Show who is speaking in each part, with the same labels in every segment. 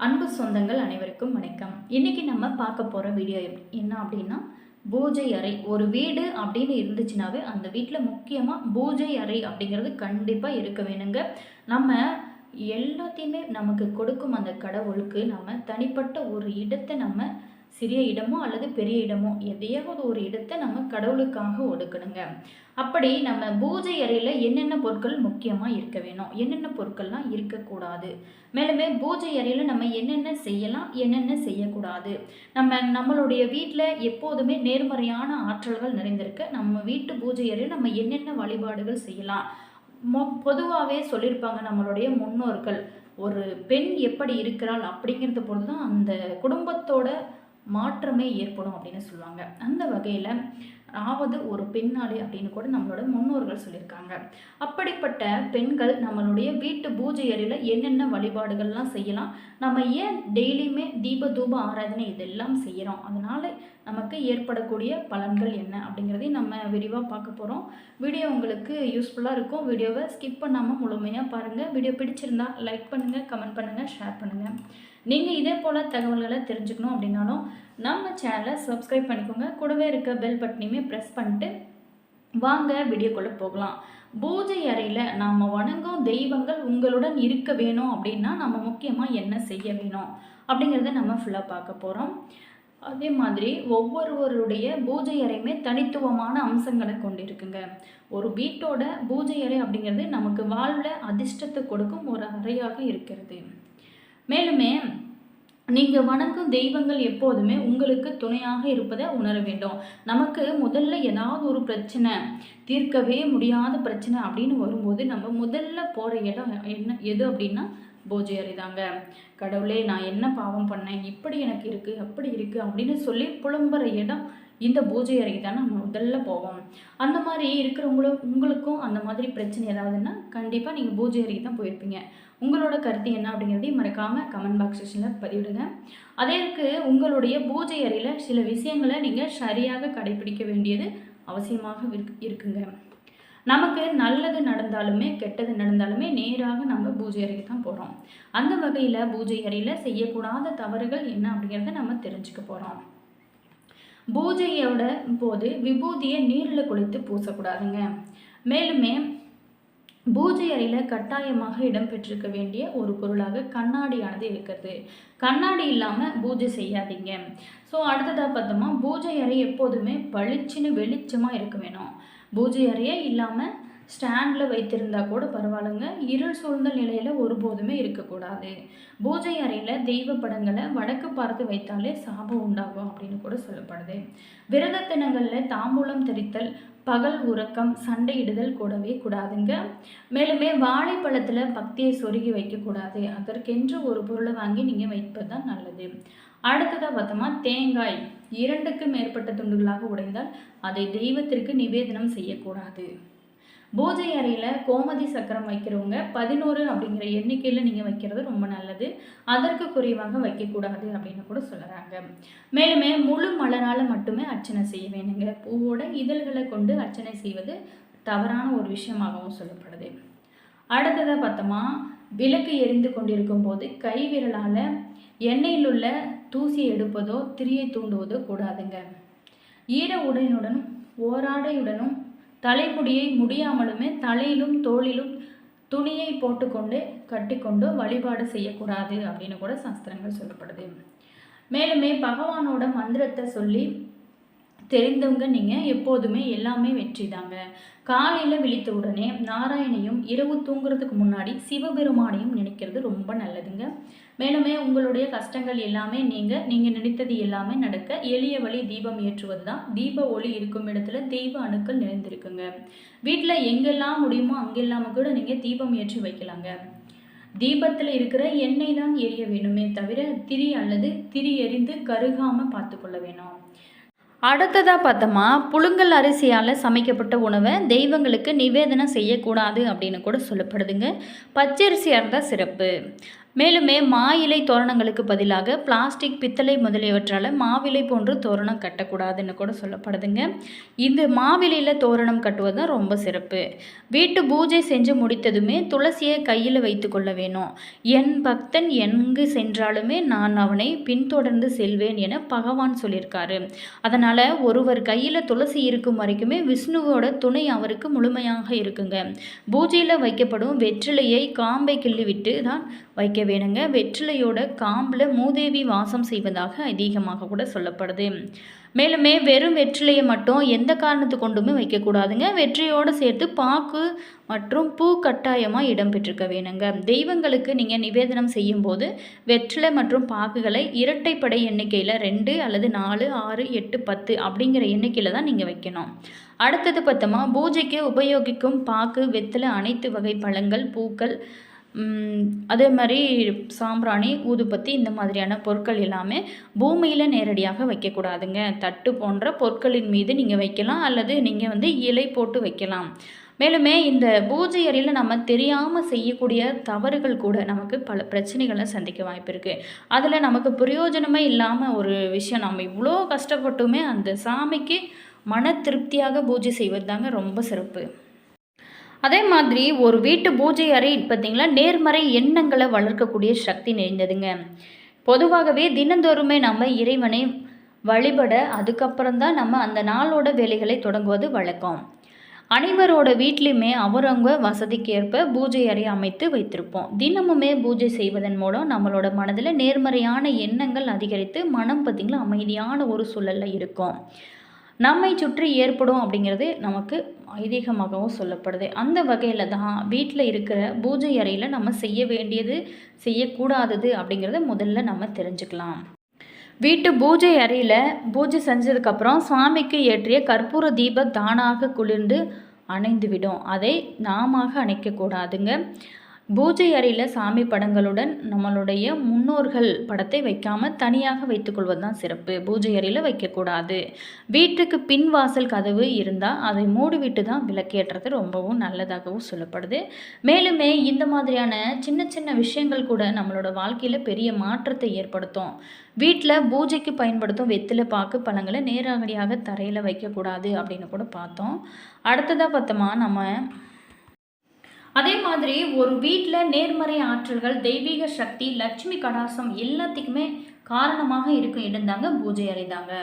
Speaker 1: அன்பு சொந்தங்கள் அனைவருக்கும் வணக்கம். இன்னைக்கு நம்ம பார்க்க போகிற வீடியோ எப்- என்ன அப்படின்னா பூஜை அறை. ஒரு வீடு அப்படின்னு இருந்துச்சுனாவே அந்த வீட்டில் முக்கியமாக பூஜை அறை அப்படிங்கிறது கண்டிப்பாக இருக்க வேணுங்க. நம்ம எல்லாத்தையுமே நமக்கு கொடுக்கும் அந்த கடவுளுக்கு நம்ம தனிப்பட்ட ஒரு இடத்தை நம்ம சிறிய இடமோ அல்லது பெரிய இடமோ எதையாவது ஒரு இடத்தை நம்ம கடவுளுக்காக ஒடுக்கணுங்க. அப்படி நம்ம பூஜை அறையில் என்னென்ன பொருட்கள் முக்கியமாக இருக்க வேணும்? என்னென்ன பொருட்கள்லாம் இருக்கக்கூடாது? மேலுமே பூஜை அறையில் நம்ம என்னென்ன செய்யலாம்? என்னென்ன செய்யக்கூடாது? நம்ம நம்மளுடைய வீட்டில் எப்போதுமே நேர்மறையான ஆற்றல்கள் நிறைந்திருக்க நம்ம வீட்டு பூஜை அறையில் நம்ம என்னென்ன வழிபாடுகள் செய்யலாம்? மொ பொதுவாகவே சொல்லியிருப்பாங்க நம்மளுடைய முன்னோர்கள். ஒரு பெண் எப்படி இருக்கிறாள் அப்படிங்கிறத பொழுது தான் அந்த குடும்பத்தோட மாற்றமே ஏற்படும் அப்படின்னு சொல்லுவாங்க. அந்த வகையில் ஆவது ஒரு பெண்ணாளி அப்படின்னு கூட நம்மளோட முன்னோர்கள் சொல்லியிருக்காங்க. அப்படிப்பட்ட பெண்கள் நம்மளுடைய வீட்டு பூஜை அறையில் என்னென்ன வழிபாடுகள்லாம் செய்யலாம் நம்ம ஏன் டெய்லியுமே தீப தூப ஆராதனை இதெல்லாம் செய்கிறோம் அதனால் நமக்கு ஏற்படக்கூடிய பலன்கள் என்ன? அப்படிங்கிறதையும் நம்ம விரிவாக பார்க்க போகிறோம் வீடியோ உங்களுக்கு யூஸ்ஃபுல்லாக இருக்கும். வீடியோவை ஸ்கிப் பண்ணாமல் முழுமையாக பாருங்கள் வீடியோ பிடிச்சிருந்தா லைக் பண்ணுங்கள் கமெண்ட் பண்ணுங்கள் ஷேர் பண்ணுங்கள் நீங்கள் இதே போல் தகவல்களை தெரிஞ்சுக்கணும் அப்படின்னாலும் நம்ம சேனலை சப்ஸ்கிரைப் பண்ணிக்கோங்க. கூடவே இருக்க பெல் பட்டனையுமே ப்ரெஸ் பண்ணிட்டு வாங்க வீடியோக்குள்ளே போகலாம். பூஜை அறையில் நாம் வணங்கும் தெய்வங்கள் உங்களுடன் இருக்க வேணும் அப்படின்னா நம்ம முக்கியமாக என்ன செய்ய வேணும் அப்படிங்கிறத நம்ம ஃபுல்லாக பார்க்க போகிறோம் அதே மாதிரி ஒவ்வொருவருடைய பூஜை அறையுமே தனித்துவமான அம்சங்களை கொண்டிருக்குங்க. ஒரு வீட்டோட பூஜை அறை அப்படிங்கிறது நமக்கு வாழ்வில் அதிர்ஷ்டத்தை கொடுக்கும் ஒரு அறையாக இருக்கிறது. மேலுமே நீங்கள் வணங்கும் தெய்வங்கள் எப்போதுமே உங்களுக்கு துணையாக இருப்பதை உணர வேண்டும். நமக்கு முதல்ல ஏதாவது ஒரு பிரச்சனை தீர்க்கவே முடியாத பிரச்சனை அப்படின்னு வரும்போது நம்ம முதல்ல போகிற இடம் என்ன எது அப்படின்னா பூஜை அறை தாங்க கடவுளே நான் என்ன பாவம் பண்ணேன்? இப்படி எனக்கு இருக்குது அப்படி இருக்குது அப்படின்னு சொல்லி புலம்புற இடம் இந்த பூஜை அறைக்கு தான் நம்ம முதல்ல போவோம் அந்த மாதிரி இருக்கிறவங்களும் உங்களுக்கும் அந்த மாதிரி பிரச்சனை ஏதாவதுன்னா கண்டிப்பாக நீங்கள் பூஜை அறைக்கு தான் போயிருப்பீங்க. உங்களோட கருத்து என்ன அப்படிங்கிறதையும் மறக்காமல் கமெண்ட் பாக்ஸ் செக்ஷனில் பதிவிடுங்க. அதற்கு உங்களுடைய பூஜை அறையில் சில விஷயங்களை நீங்கள் சரியாக கடைபிடிக்க வேண்டியது அவசியமாக இருக்குங்க. நமக்கு நல்லது நடந்தாலுமே கெட்டது நடந்தாலுமே நேராக நம்ம பூஜை அறைக்கு தான் போகிறோம் அந்த வகையில் பூஜை அறையில் செய்யக்கூடாத தவறுகள் என்ன அப்படிங்கிறத நம்ம தெரிஞ்சுக்க போகிறோம் பூஜையோட போது விபூதியை நீரில் குளித்து பூசக்கூடாதுங்க. மேலுமே பூஜை அறையில் கட்டாயமாக இடம்பெற்றிருக்க வேண்டிய ஒரு பொருளாக கண்ணாடியானது இருக்கிறது. கண்ணாடி இல்லாமல் பூஜை செய்யாதீங்க. ஸோ அடுத்ததாக பார்த்தோமா பூஜை அறை எப்போதுமே பளிச்சுன்னு வெளிச்சமாக இருக்க வேணும். பூஜை அறையே இல்லாமல் ஸ்டாண்டில் வைத்திருந்தா கூட பரவாயில்லைங்க. இருள் சூழ்ந்த நிலையில் ஒருபோதுமே இருக்கக்கூடாது. பூஜை அறையில் தெய்வ படங்களை வடக்கு பார்த்து வைத்தாலே சாபம் உண்டாகும் அப்படின்னு கூட சொல்லப்படுது. விரத தினங்களில் தாம்பூலம் தெரித்தல் பகல் உறக்கம் சண்டையிடுதல் கூடவே கூடாதுங்க. மேலுமே வாழைப்பழத்தில் பக்தியை சொருகி வைக்கக்கூடாது. அதற்கென்று ஒரு பொருளை வாங்கி நீங்கள் வைப்பது தான் நல்லது. அடுத்ததாக பார்த்தோமா தேங்காய். இரண்டுக்கு மேற்பட்ட துண்டுகளாக உடைந்தால் அதை தெய்வத்திற்கு நிவேதனம் செய்யக்கூடாது. பூஜை அறையில் கோமதி சக்கரம் வைக்கிறவங்க பதினோரு அப்படிங்கிற எண்ணிக்கையில் நீங்கள் வைக்கிறது ரொம்ப நல்லது. அதற்கு குறைவாக வைக்கக்கூடாது அப்படின்னு கூட சொல்லுறாங்க மேலுமே முழு மலரால் மட்டுமே அர்ச்சனை செய்ய வேணுங்க. பூவோட இதழ்களை கொண்டு அர்ச்சனை செய்வது தவறான ஒரு விஷயமாகவும் சொல்லப்படுது. அடுத்ததாக பார்த்தோமா விளக்கு எரிந்து கொண்டிருக்கும் போது கை விரலால் எண்ணெயில் உள்ள தூசியை எடுப்பதோ திரியை தூண்டுவதோ கூடாதுங்க. ஈர உடையுடனும் ஓராடையுடனும் தலைமுடியை முடியாமலுமே தலையிலும் தோளிலும் துணியை போட்டுக்கொண்டு கட்டிக்கொண்டு வழிபாடு செய்யக்கூடாது அப்படின்னு கூட சாஸ்திரங்கள் சொல்லப்படுது. மேலுமே பகவானோட மந்திரத்தை சொல்லி தெரிந்தவங்க நீங்கள் எப்போதுமே எல்லாமே வெற்றி தாங்க காலையில் விழித்த உடனே நாராயணையும் இரவு தூங்குறதுக்கு முன்னாடி சிவபெருமானையும் நினைக்கிறது ரொம்ப நல்லதுங்க. மேலுமே உங்களுடைய கஷ்டங்கள் எல்லாமே நீங்கள் நீங்கள் நினைத்தது எல்லாமே நடக்க எளிய வழி தீபம் ஏற்றுவது தான் தீப ஒளி இருக்கும் இடத்துல தெய்வ அணுக்கள் நிறைந்திருக்குங்க. வீட்டில் எங்கெல்லாம் முடியுமோ அங்கெல்லாம் கூட நீங்கள் தீபம் ஏற்றி வைக்கலாங்க. தீபத்தில் இருக்கிற எண்ணெய் தான் எரிய வேணுமே தவிர திரி அல்லது திரி எரிந்து கருகாமல் பார்த்துக்கொள்ள வேணும். அடுத்ததாக பார்த்தோமா புழுங்கல் அரிசியால் சமைக்கப்பட்ட உணவை தெய்வங்களுக்கு நிவேதனம் செய்யக்கூடாது அப்படின்னு கூட சொல்லப்படுதுங்க. பச்சரிசியாக இருந்தால் சிறப்பு. மேலுமே மா இலை தோரணங்களுக்கு பதிலாக பிளாஸ்டிக் பித்தளை முதலியவற்றால் மாவிலை போன்று தோரணம் கட்டக்கூடாதுன்னு கூட சொல்லப்படுதுங்க. இந்த மாவிலையில் தோரணம் கட்டுவது தான் ரொம்ப சிறப்பு. வீட்டு பூஜை செஞ்சு முடித்ததுமே துளசியை கையில் வைத்து கொள்ள வேணும். என் பக்தன் எங்கு சென்றாலுமே நான் அவனை பின்தொடர்ந்து செல்வேன் என பகவான் சொல்லியிருக்காரு. அதனால் ஒருவர் கையில் துளசி இருக்கும் வரைக்குமே விஷ்ணுவோட துணை அவருக்கு முழுமையாக இருக்குங்க. பூஜையில் வைக்கப்படும் வெற்றிலையை காம்பை கிள்ளி விட்டு தான் வைக்க வேணுங்க. வெற்றிலையோட காம்பில் மூதேவி வாசம் செய்வதாக ஐதீகமாக கூட சொல்லப்படுது. மேலுமே வெறும் வெற்றிலையை மட்டும் எந்த காரணத்து கொண்டுமே வைக்கக்கூடாதுங்க. வெற்றியோடு சேர்த்து பாக்கு மற்றும் பூ கட்டாயமாக இடம்பெற்றிருக்க வேணுங்க. தெய்வங்களுக்கு நீங்கள் நிவேதனம் செய்யும்போது வெற்றிலை மற்றும் பாக்குகளை இரட்டைப்படை எண்ணிக்கையில் ரெண்டு அல்லது நாலு ஆறு எட்டு பத்து அப்படிங்கிற எண்ணிக்கையில் தான் நீங்கள் வைக்கணும். அடுத்தது பார்த்தோமா பூஜைக்கு உபயோகிக்கும் பாக்கு வெற்றிலை அனைத்து வகை பழங்கள் பூக்கள் அதே மாதிரி சாம்பிராணி ஊதுபத்தி இந்த மாதிரியான பொருட்கள் எல்லாமே பூமியில் நேரடியாக வைக்கக்கூடாதுங்க. தட்டு போன்ற பொருட்களின் மீது நீங்கள் வைக்கலாம் அல்லது நீங்கள் வந்து இலை போட்டு வைக்கலாம். மேலுமே இந்த பூஜை அறையில் நம்ம தெரியாமல் செய்யக்கூடிய தவறுகள் கூட நமக்கு பல பிரச்சனைகளை சந்திக்க வாய்ப்பு இருக்குது அதில் நமக்கு பிரயோஜனமே இல்லாமல் ஒரு விஷயம் நம்ம இவ்வளோ கஷ்டப்பட்டுமே அந்த சாமிக்கு மன திருப்தியாக பூஜை செய்வது தாங்க ரொம்ப சிறப்பு. அதே மாதிரி ஒரு வீட்டு பூஜை அறை பார்த்திங்களா நேர்மறை எண்ணங்களை வளர்க்கக்கூடிய சக்தி நிறைந்ததுங்க. பொதுவாகவே தினந்தோறுமே நம்ம இறைவனை வழிபட அதுக்கப்புறம் தான் நம்ம அந்த நாளோட வேலைகளை தொடங்குவது வழக்கம். அனைவரோட வீட்லேயுமே அவரவங்க வசதிக்கு ஏற்ப பூஜை அறை அமைத்து வைத்திருப்போம். தினமுமே பூஜை செய்வதன் மூலம் நம்மளோட மனதில் நேர்மறையான எண்ணங்கள் அதிகரித்து மனம் பார்த்திங்களா அமைதியான ஒரு சூழலில் இருக்கும். நம்மை சுற்றி ஏற்படும் அப்படிங்கிறது நமக்கு ஐதீகமாகவும் சொல்லப்படுது. அந்த வகையில் தான் வீட்டில் இருக்கிற பூஜை அறையில் நம்ம செய்ய வேண்டியது செய்யக்கூடாதது அப்படிங்கிறத முதல்ல நம்ம தெரிஞ்சுக்கலாம். வீட்டு பூஜை அறையில் பூஜை செஞ்சதுக்கப்புறம் சுவாமிக்கு ஏற்றிய கற்பூர தீப தானாக குளிர்ந்து அணைந்துவிடும். அதை நாம அணைக்கக்கூடாதுங்க. பூஜை அறையில் சாமி படங்களுடன் நம்மளுடைய முன்னோர்கள் படத்தை வைக்காமல் தனியாக வைத்துக்கொள்வது தான் சிறப்பு. பூஜை அறையில் வைக்கக்கூடாது வீட்டுக்கு பின் வாசல் கதவு இருந்தால் அதை மூடிவிட்டு தான் விளக்கேற்றது ரொம்பவும் நல்லதாகவும் சொல்லப்படுது. மேலுமே இந்த மாதிரியான சின்ன சின்ன விஷயங்கள் கூட நம்மளோட வாழ்க்கையில் பெரிய மாற்றத்தை ஏற்படுத்தும். வீட்டில் பூஜைக்கு பயன்படுத்தும் வெத்தில பாக்கு பழங்களை நேரடியாக தரையில் வைக்கக்கூடாது அப்படின்னு கூட பார்த்தோம். அடுத்ததாக பார்த்தோமா நம்ம அதே மாதிரி ஒரு வீட்டில் நேர்மறை ஆற்றல்கள் தெய்வீக சக்தி லட்சுமி கடாசம் எல்லாத்துக்குமே காரணமாக இருக்கும் இடம் தாங்க பூஜை அறை தாங்க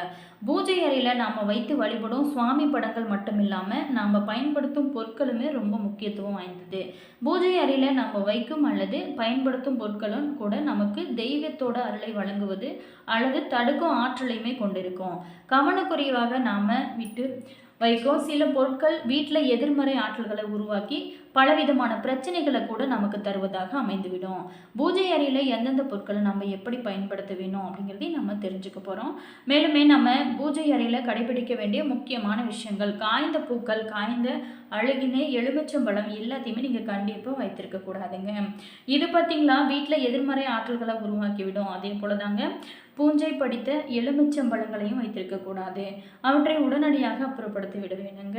Speaker 1: பூஜை அறையில் நாம் வைத்து வழிபடும் சுவாமி படங்கள் மட்டும் இல்லாமல் நாம் பயன்படுத்தும் பொருட்களுமே ரொம்ப முக்கியத்துவம் வாய்ந்தது. பூஜை அறையில் நம்ம வைக்கும் அல்லது பயன்படுத்தும் பொருட்களும் கூட நமக்கு தெய்வத்தோட அருளை வழங்குவது அல்லது தடுக்கும் ஆற்றலையுமே கொண்டிருக்கும். கவனக்குறைவாக நாம் விட்டு வைக்கும் சில பொருட்கள் வீட்டில் எதிர்மறை ஆற்றல்களை உருவாக்கி பலவிதமான பிரச்சனைகளை கூட நமக்கு தருவதாக அமைந்துவிடும். பூஜை அறையில் எந்தெந்த பொருட்களை நம்ம எப்படி பயன்படுத்த வேணும் அப்படிங்கிறதையும் நம்ம தெரிஞ்சுக்க போகிறோம் மேலுமே நம்ம பூஜை அறையில் கடைபிடிக்க வேண்டிய முக்கியமான விஷயங்கள் காய்ந்த பூக்கள் காய்ந்த அழுகினே எலுமிச்சம்பழம் எல்லாத்தையுமே நீங்கள் கண்டிப்பாக வைத்திருக்க கூடாதுங்க. இது பார்த்திங்களா வீட்டில் எதிர்மறை ஆற்றல்களை உருவாக்கிவிடும். அதே போல தாங்க பூஞ்சை படித்த எலுமிச்சம்பழங்களையும் வைத்திருக்கக்கூடாது அவற்றை உடனடியாக அப்புறப்படுத்தி விட வேணுங்க.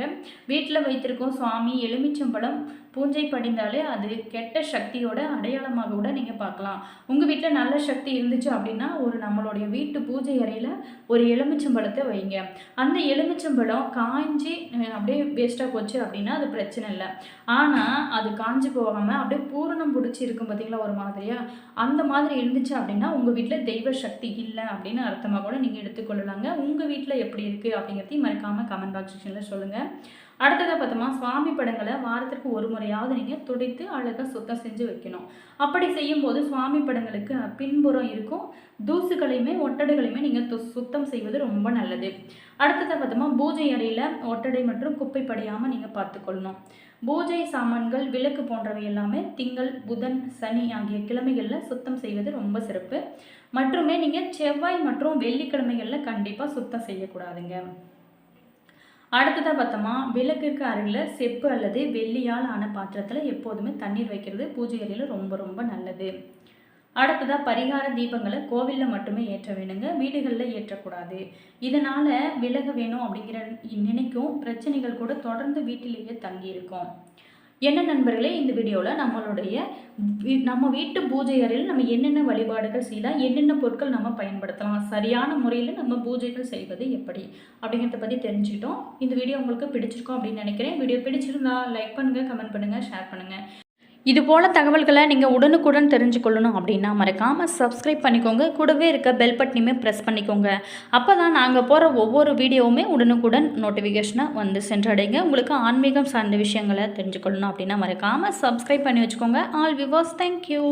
Speaker 1: வீட்டில் வைத்திருக்கும் சுவாமி எலுமிச்சம்பழம் பூஞ்சை படிந்தாலே அது கெட்ட சக்தியோட அடையாளமாக கூட நீங்கள் பார்க்கலாம். உங்கள் வீட்டில் நல்ல சக்தி இருந்துச்சு அப்படின்னா ஒரு நம்மளுடைய வீட்டு பூஜை அறையில் ஒரு எலுமிச்சம்பழத்தை வைங்க. அந்த எலுமிச்சம்பழம் காய்ஞ்சி அப்படியே வேஸ்ட்டாக போச்சு அப்படின்னா அது பிரச்சனை இல்லை. ஆனால் அது காஞ்சி போகாமல் அப்படியே பூரணம் பிடிச்சி இருக்கும் பார்த்தீங்களா ஒரு மாதிரியாக அந்த மாதிரி இருந்துச்சு அப்படின்னா உங்கள் வீட்டில் தெய்வ சக்தி இல்லை அப்படின்னு அர்த்தமாக கூட நீங்கள் எடுத்துக்கொள்ளலாங்க. உங்கள் வீட்டில் எப்படி இருக்குது அப்படிங்கிறதையும் மறக்காமல் கமெண்ட் பாக்ஸ் செக்ஷனில் சொல்லுங்கள் அடுத்ததாக பார்த்தோமா சுவாமி படங்களை வாரத்திற்கு ஒரு முறையாவது நீங்கள் துடைத்து அழகாக சுத்தம் செஞ்சு வைக்கணும். அப்படி செய்யும்போது சுவாமி படங்களுக்கு பின்புறம் இருக்கும் தூசுகளையுமே ஒட்டடைகளையுமே நீங்கள் சுத்தம் செய்வது ரொம்ப நல்லது. அடுத்ததாக பார்த்தோமா பூஜை அறையில் ஒட்டடை மற்றும் குப்பை படியாமல் நீங்கள் பார்த்துக்கொள்ளணும். பூஜை சாமான்கள் விளக்கு போன்றவை எல்லாமே திங்கள் புதன் சனி ஆகிய கிழமைகளில் சுத்தம் செய்வது ரொம்ப சிறப்பு. மற்றுமே நீங்கள் செவ்வாய் மற்றும் வெள்ளிக்கிழமைகளில் கண்டிப்பாக சுத்தம் செய்யக்கூடாதுங்க. அடுத்ததாக பார்த்தோமா விளக்கிற்கு அருகில் செப்பு அல்லது வெள்ளியால் ஆன பாத்திரத்தில் எப்போதுமே தண்ணீர் வைக்கிறது பூஜை அறையில் ரொம்ப ரொம்ப நல்லது. அடுத்ததாக பரிகார தீபங்களை கோவிலில் மட்டுமே ஏற்ற வேணுங்க வீடுகளில் ஏற்றக்கூடாது. இதனால் விலக வேணும் அப்படிங்கிற நினைக்கும் பிரச்சனைகள் கூட தொடர்ந்து வீட்டிலேயே தங்கியிருக்கும். என்ன நண்பர்களே இந்த வீடியோவில் நம்மளுடைய நம்ம வீட்டு பூஜை அறையில் நம்ம என்னென்ன வழிபாடுகள் செய்யலாம் என்னென்ன பொருட்கள் நம்ம பயன்படுத்தலாம் சரியான முறையில் நம்ம பூஜைகள் செய்வது எப்படி அப்படிங்கிறத பற்றி தெரிஞ்சுக்கிட்டோம். இந்த வீடியோ உங்களுக்கு பிடிச்சிருக்கும் அப்படின்னு நினைக்கிறேன். வீடியோ பிடிச்சிருந்தா லைக் பண்ணுங்கள் கமெண்ட் பண்ணுங்கள் ஷேர் பண்ணுங்கள் இதுபோல் தகவல்களை நீங்கள் உடனுக்குடன் தெரிஞ்சுக்கொள்ளணும் அப்படின்னா மறக்காமல் சப்ஸ்கிரைப் பண்ணிக்கோங்க. கூடவே இருக்க பெல் பட்டனையுமே ப்ரெஸ் பண்ணிக்கோங்க. அப்போ தான் நாங்கள் போகிற ஒவ்வொரு வீடியோவுமே உடனுக்குடன் நோட்டிஃபிகேஷனை வந்து சென்றடைங்க. உங்களுக்கு ஆன்மீகம் சார்ந்த விஷயங்களை தெரிஞ்சுக்கொள்ளணும் அப்படின்னா மறக்காமல் சப்ஸ்கிரைப் பண்ணி வச்சுக்கோங்க. ஆல் விவாஸ் தேங்க்யூ